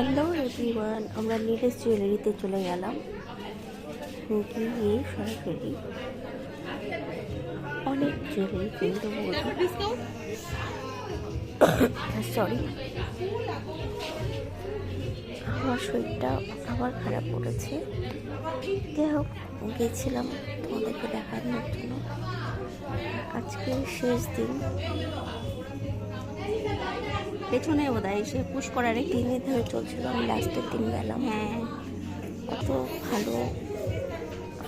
Hello everyone, আমরা নীলেশ জুয়েলারিতে চলে গেলাম। গিয়ে সরাসরি অনেক জুয়েলারি কিনতে সরি আমার শরীরটা আবার খারাপ করেছে। যাই হোক, গেছিলাম তোমাদেরকে দেখানোর জন্য। আজকে শেষ দিন। পেছনে বোধ হয় এসে পুশ করার দিনে ধরে চলছিল আমি লাস্টের দিন গেলাম। হ্যাঁ। কত ভালো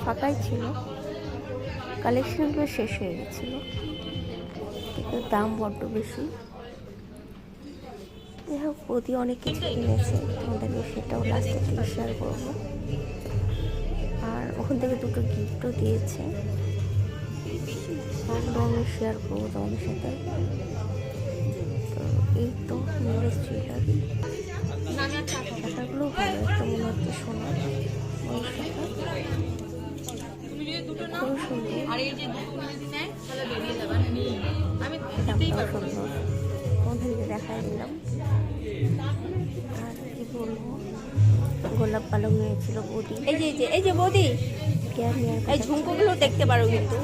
ফাঁকাই ছিল। কালেকশনগুলো শেষ হয়ে গেছিল। কিন্তু দাম বড্ড বেশি। যাই হোক বৌদি অনেক কিছু কিনেছে। তোমাদেরকে সেটাও লাস্টের দিকে শেয়ার করব। আর ওখান থেকে দুটো গিফটও দিয়েছে। ওগুলো আমি শেয়ার করব তোমাদের সাথে। তো এই তো টাকাগুলো ভালো একটা মনে হচ্ছে সোনার খুব সুন্দর। দেখাই দিলাম। আর কি বলব? গোলাপ পালং নিয়েছিল বৌদি। এই যে এই যে এই যে বৌদি। এই ঝুমকোগুলো দেখতে পারো কিন্তু।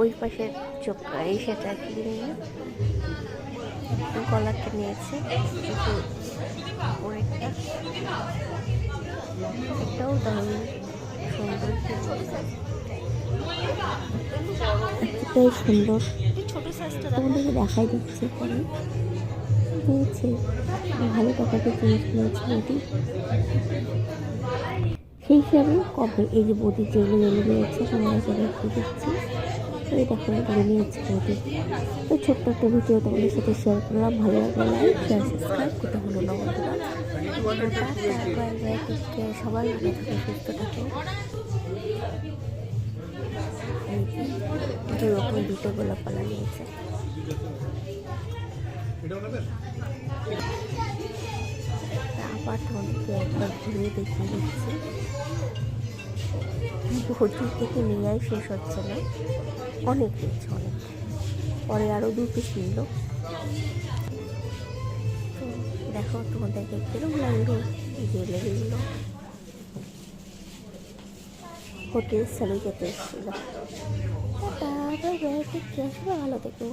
ওই পাশের চোখ সেটা কিনে নিয়ে গলাটা নিয়েছে। এটাও দারুণ সুন্দর এতটাই সুন্দর। তোমাদেরকে দেখাই দিচ্ছে পরে। ভালো টাকাতে জিনিস নিয়েছে বৌদি সেই হিসাবে কবে এই যে বৌদি যেগুলো যেগুলো নিয়েছে তোমাদের সাথে একটু দিচ্ছি এই দেখো এগুলো নিয়েছে বৌদি তো ছোট্ট একটা ভিডিও তোমাদের সাথে শেয়ার করলাম। ভালো লাগলে লাইক শেয়ার সাবস্ক্রাইব করতে হলো না বন্ধুরা। সবাই ভালো থাকে, সুস্থ থাকো। এই যে দুরকম দুটো গোলাপ পালা নিয়েছে। আবার তোমাদেরকে একবার ঘুরিয়ে দেখিয়ে দিচ্ছি। ভর্তি থেকে নেওয়াই শেষ হচ্ছে না। অনেক নিচ্ছে অনেক। পরে আরও দু পিস নিল তো দেখো তোমাদেরকে কিরম লাগল? জুয়েলারিগুলো হোটেল স্যালু যেতে এসেছিল। আছে ভালো থেকো।